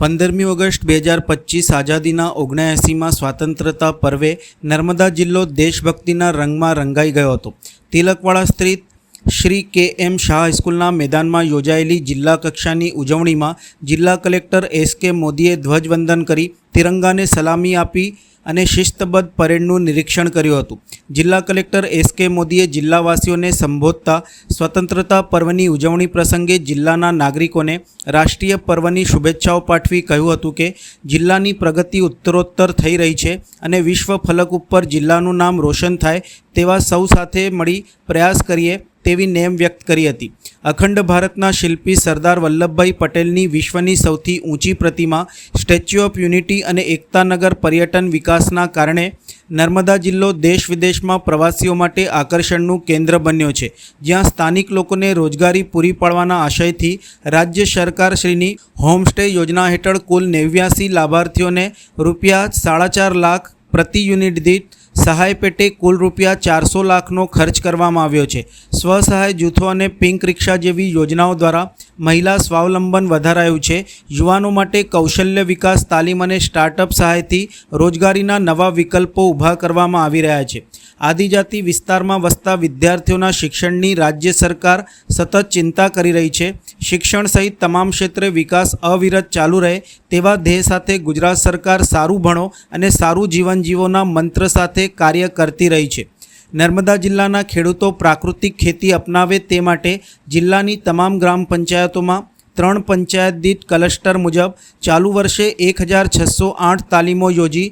પંદરમી ઓગસ્ટ બે હજાર પચીસ આઝાદીના ઓગણએંસીમાં સ્વાતંત્રતા પર્વે નર્મદા જિલ્લો દેશભક્તિના રંગમાં રંગાઈ ગયો હતો. તિલકવાડા સ્થિત શ્રી કે એમ શાહ હાઈસ્કૂલના મેદાનમાં યોજાયેલી જિલ્લા કક્ષાની ઉજવણીમાં જિલ્લા કલેક્ટર એસ કે મોદીએ ધ્વજવંદન કરી તિરંગાને સલામી આપી અને શિસ્તબદ્ધ પરેડનું નિરીક્ષણ કર્યું હતું. જિલ્લા કલેક્ટર એસ કે મોદીએ જિલ્લાવાસીઓને સંબોધતા સ્વતંત્રતા પર્વની ઉજવણી પ્રસંગે જિલ્લાના નાગરિકોને રાષ્ટ્રીય પર્વની શુભેચ્છાઓ પાઠવી કહ્યું હતું કે, જિલ્લાની પ્રગતિ ઉત્તરોત્તર થઈ રહી છે અને વિશ્વ ફલક ઉપર જિલ્લાનું નામ રોશન થાય તેવા સૌ સાથે મળી પ્રયાસ કરીએ તેવી નેમ વ્યક્ત કરી હતી. અખંડ ભારતના શિલ્પી સરદાર વલ્લભભાઈ પટેલની વિશ્વની સૌથી ઊંચી પ્રતિમા, સ્ટેચ્યુ ઓફ યુનિટી અને એકતાનગર પર્યટન વિકાસના કારણે નર્મદા જિલ્લો દેશ વિદેશમાં પ્રવાસીઓ માટે આકર્ષણનું કેન્દ્ર બન્યો છે. જ્યાં સ્થાનિક લોકોને રોજગારી પૂરી પાડવાના આશયથી રાજ્ય સરકારશ્રીની હોમસ્ટે યોજના હેઠળ કુલ નેવ્યાસી લાભાર્થીઓને રૂપિયા સાડા ચાર લાખ પ્રતિ યુનિટ દીઠ સહાય પેટે કુલ રૂપિયા ચારસો લાખનો ખર્ચ કરવામાં આવ્યો છે. સ્વસહાય જૂથો અને પિંક રિક્ષા જેવી યોજનાઓ દ્વારા મહિલા સ્વાવલંબન વધારાયું છે. યુવાનો માટે કૌશલ્ય વિકાસ, તાલીમ અને સ્ટાર્ટઅપ સહાયથી રોજગારીના નવા વિકલ્પો ઊભા કરવામાં આવી રહ્યા છે. આદિજાતિ વિસ્તારમાં વસતા વિદ્યાર્થીઓના શિક્ષણની રાજ્ય સરકાર સતત ચિંતા કરી રહી છે. શિક્ષણ સહિત તમામ ક્ષેત્રે વિકાસ અવિરત ચાલુ રહે તેવા ધ્યેય સાથે ગુજરાત સરકાર સારું ભણો અને સારું જીવન જીવોના મંત્ર સાથે કાર્ય કરતી રહી છે. નર્મદા જિલ્લાના ખેડૂતો પ્રાકૃતિક ખેતી અપનાવે તે માટે જિલ્લાની તમામ ગ્રામ પંચાયતોમાં ત્રણ પંચાયત દીઠ ક્લસ્ટર મુજબ ચાલુ વર્ષે એક હજાર છસો આઠ તાલીમો યોજી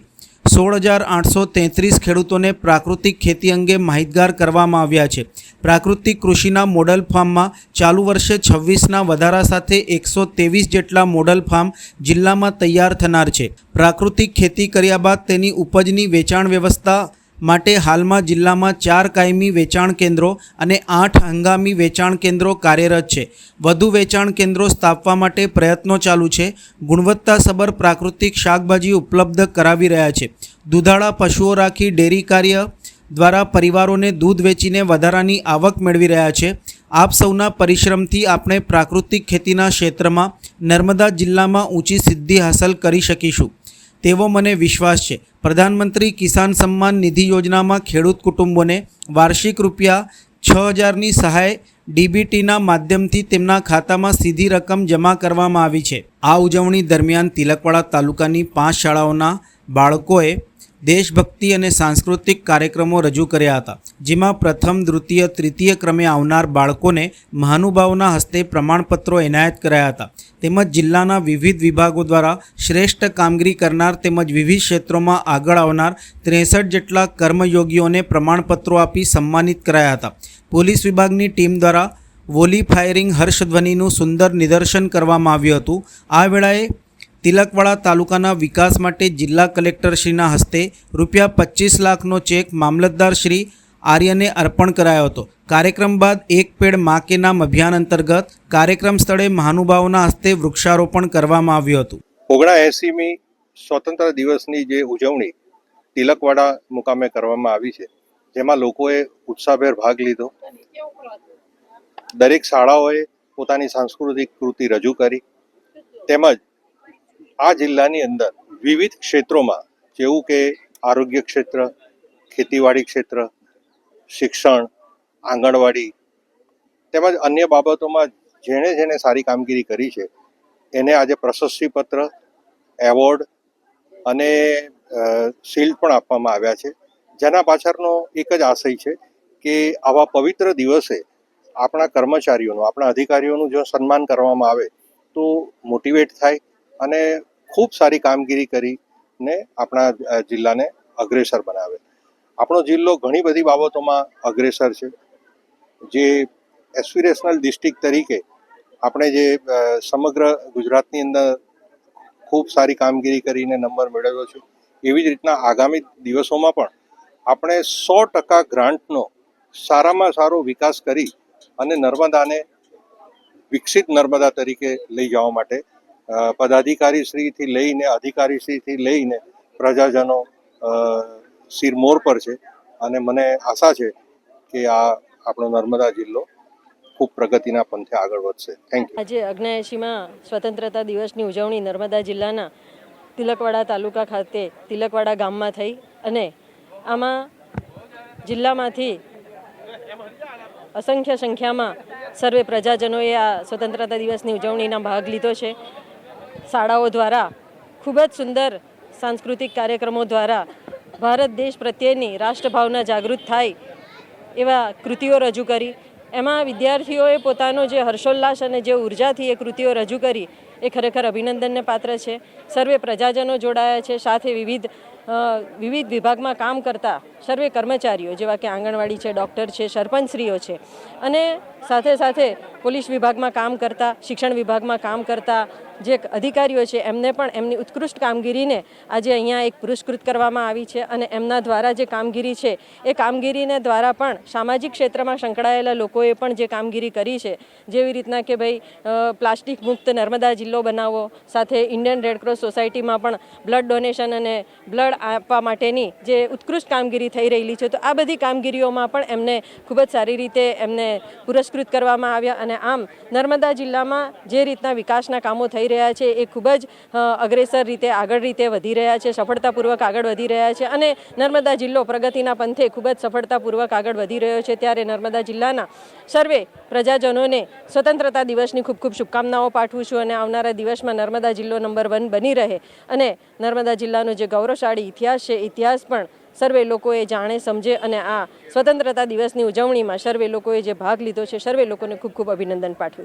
સોળ હજાર આઠસો તેત્રીસ ખેડૂતોને પ્રાકૃતિક ખેતી અંગે માહિતગાર કરવામાં આવ્યા છે. પ્રાકૃતિક કૃષિના મોડલ ફાર્મમાં ચાલુ વર્ષે છવ્વીસના વધારા સાથે એકસો ત્રેવીસ જેટલા મોડલ ફાર્મ જિલ્લામાં તૈયાર થનાર છે. પ્રાકૃતિક ખેતી કર્યા બાદ તેની ઉપજની વેચાણ વ્યવસ્થા માટે હાલમાં જિલ્લામાં ચાર કાયમી વેચાણ કેન્દ્રો અને આઠ હંગામી વેચાણ કેન્દ્રો કાર્યરત છે. વધુ વેચાણ કેન્દ્રો સ્થાપવા માટે પ્રયત્નો ચાલુ છે. ગુણવત્તાસભર પ્રાકૃતિક શાકભાજી ઉપલબ્ધ કરાવી રહ્યા છે. દુધાળા પશુઓ રાખી ડેરી કાર્ય દ્વારા પરિવારોને દૂધ વેચીને વધારાની આવક મેળવી રહ્યા છે. આપ સૌના પરિશ્રમથી આપણે પ્રાકૃતિક ખેતીના ક્ષેત્રમાં નર્મદા જિલ્લામાં ઊંચી સિદ્ધિ હાંસલ કરી શકીશું. તેવો મને વિશ્વાસ છે. પ્રધાનમંત્રી કિસાન સન્માન નિધિ યોજનામાં ખેડૂત કુટુંબોને વાર્ષિક રૂપિયા છ હજારની સહાય ડીબીટીના માધ્યમથી તેમના ખાતામાં સીધી રકમ જમા કરવામાં આવી છે. આ ઉજવણી દરમિયાન તિલકવાડા તાલુકાની પાંચ શાળાઓના બાળકોએ દેશભક્તિ અને સાંસ્કૃતિક કાર્યક્રમો રજૂ કર્યા હતા, જેમાં પ્રથમ, દ્વિતીય, તૃતીય ક્રમે આવનાર બાળકોને મહાનુભાવોના હસ્તે પ્રમાણપત્રો એનાયત કરાયા હતા. તેમજ જિલ્લાના વિવિધ વિભાગો દ્વારા શ્રેષ્ઠ કામગીરી કરનાર તેમજ વિવિધ ક્ષેત્રોમાં આગળ આવનાર ત્રેસઠ જેટલા કર્મયોગીઓને પ્રમાણપત્રો આપી સન્માનિત કરાયા હતા. પોલીસ વિભાગની ટીમ દ્વારા વોલી ફાયરિંગ હર્ષધ્વનિનું સુંદર નિદર્શન કરવામાં આવ્યું હતું. આ વેળાએ તિલકવાડા તાલુકાના વિકાસ માટે જિલ્લા કલેક્ટરશ્રીના હસ્તે રૂપિયા પચીસ લાખનો ચેક મામલતદાર શ્રી આર્યને અર્પણ કરાયો હતો. કાર્યક્રમ બાદ એક પેડ મા કે નામ અભિયાન અંતર્ગત કાર્યક્રમ સ્થળે મહાનુભાવોના હસ્તે વૃક્ષારોપણ કરવામાં આવ્યું હતું. ઓગણા એંસીમી સ્વતંત્ર દિવસની જે ઉજવણી તિલકવાડા મુકામે કરવામાં આવી છે, જેમાં લોકોએ ઉત્સાહભેર ભાગ લીધો. દરેક શાળાઓએ પોતાની સાંસ્કૃતિક કૃતિ રજૂ કરી. તેમજ આ જિલ્લાની અંદર વિવિધ ક્ષેત્રોમાં, જેવું કે આરોગ્ય ક્ષેત્ર, ખેતીવાડી ક્ષેત્ર શિક્ષણ, આંગણવાડી તેમજ અન્ય બાબતોમાં જેણે જેણે સારી કામગીરી કરી છે, એને આજે પ્રશસ્તિપત્ર, એવોર્ડ અને શિલ્ડ પણ આપવામાં આવ્યા છે. જેના પાછળનો એક જ આશય છે કે આવા પવિત્ર દિવસે આપણા કર્મચારીઓનું, આપણા અધિકારીઓનું જો સન્માન કરવામાં આવે તો મોટિવેટ થાય અને ખૂબ સારી કામગીરી કરીને આપણા જિલ્લાને અગ્રેસર બનાવે. આપણો જિલ્લો ઘણી બધી બાબતોમાં અગ્રેસર છે. જે એસ્પિરેશનલ ડિસ્ટ્રિક્ટ તરીકે આપણે જે સમગ્ર ગુજરાતની અંદર ખૂબ સારી કામગીરી કરીને નંબર મેળવ્યો છે. એવી જ રીતના આગામી દિવસોમાં પણ આપણે સો ટકા ગ્રાન્ટનો સારામાં સારો વિકાસ કરી અને નર્મદાને વિકસિત નર્મદા તરીકે લઈ જવા માટે પદાધિકારીશ્રીથી લઈને અધિકારીશ્રીથી લઈને પ્રજાજનો અ, શિરમોર પર છે. અને મને આશા છે કે આ આપણો નર્મદા જિલ્લો ખૂબ પ્રગતિના પંથે આગળ વધશે. થેન્ક યુ આજે અગ્નેએંશીમાં સ્વતંત્રતા દિવસની ઉજવણી નર્મદા જિલ્લાના તિલકવાડા તાલુકા ખાતે તિલકવાડા ગામમાં થઈ અને આમાં જિલ્લામાંથી અસંખ્ય સંખ્યામાં સર્વે પ્રજાજનોએ આ સ્વતંત્રતા દિવસની ઉજવણીના ભાગ લીધો છે. શાળાઓ દ્વારા ખૂબ જ સુંદર સાંસ્કૃતિક કાર્યક્રમો દ્વારા ભારત દેશ પ્રત્યેની રાષ્ટ્રભાવના જાગૃત થાય એવા કૃતિઓ રજૂ કરી. એમાં વિદ્યાર્થીઓએ પોતાનો જે હર્ષોલ્લાસ અને જે ઉર્જાથી એ કૃતિઓ રજૂ કરી, એ ખરેખર અભિનંદનને પાત્ર છે. સર્વે પ્રજાજનો જોડાયા છે, સાથે વિવિધ વિવિધ વિભાગમાં કામ કરતા સર્વે કર્મચારીઓ, જેવા કે આંગણવાડી છે, ડૉક્ટર છે, સરપંચશ્રીઓ છે. અને સાથે સાથે પોલીસ વિભાગમાં કામ કરતા, શિક્ષણ વિભાગમાં કામ કરતા જે અધિકારીઓ છે, એમને પણ એમની ઉત્કૃષ્ટ કામગીરીને આજે અહીંયા એક પુરસ્કૃત કરવામાં આવી છે અને એમના દ્વારા જે કામગીરી છે, એ કામગીરીને દ્વારા પણ સામાજિક ક્ષેત્રમાં સંકળાયેલા લોકોએ પણ જે કામગીરી કરી છે, જેવી રીતના કે ભાઈ પ્લાસ્ટિક મુક્ત નર્મદા જિલ્લો બનાવવો સાથે ઇન્ડિયન રેડક્રોસ સોસાયટીમાં પણ બ્લડ ડોનેશન અને બ્લડ આપવા માટેની જે ઉત્કૃષ્ટ કામગીરી થઈ રહેલી છે, તો આ બધી કામગીરીઓમાં પણ એમને ખૂબ જ સારી રીતે એમને પુરસ્કૃત કરવામાં આવ્યા અને આમ નર્મદા જિલ્લામાં જે રીતના વિકાસના કામો થઈ રહ્યા છે, એ ખૂબ જ અગ્રેસર રીતે આગળ રીતે વધી રહ્યા છે, સફળતાપૂર્વક આગળ વધી રહ્યા છે અને નર્મદા જિલ્લો પ્રગતિના પંથે ખૂબ જ સફળતાપૂર્વક આગળ વધી રહ્યો છે. ત્યારે નર્મદા જિલ્લાના સર્વે પ્રજાજનોને સ્વતંત્રતા દિવસની ખૂબ ખૂબ શુભકામનાઓ પાઠવું છું અને આવનારા દિવસમાં નર્મદા જિલ્લો નંબર વન બની રહે અને નર્મદા જિલ્લાનો જે ગૌરવશાળી ઇતિહાસ છે, ઇતિહાસ પણ સર્વે લોકોએ જાણે, સમજે અને આ સ્વતંત્રતા દિવસની ઉજવણીમાં સર્વે લોકોએ જે ભાગ લીધો છે, સર્વે લોકોને ખૂબ ખૂબ અભિનંદન પાઠવું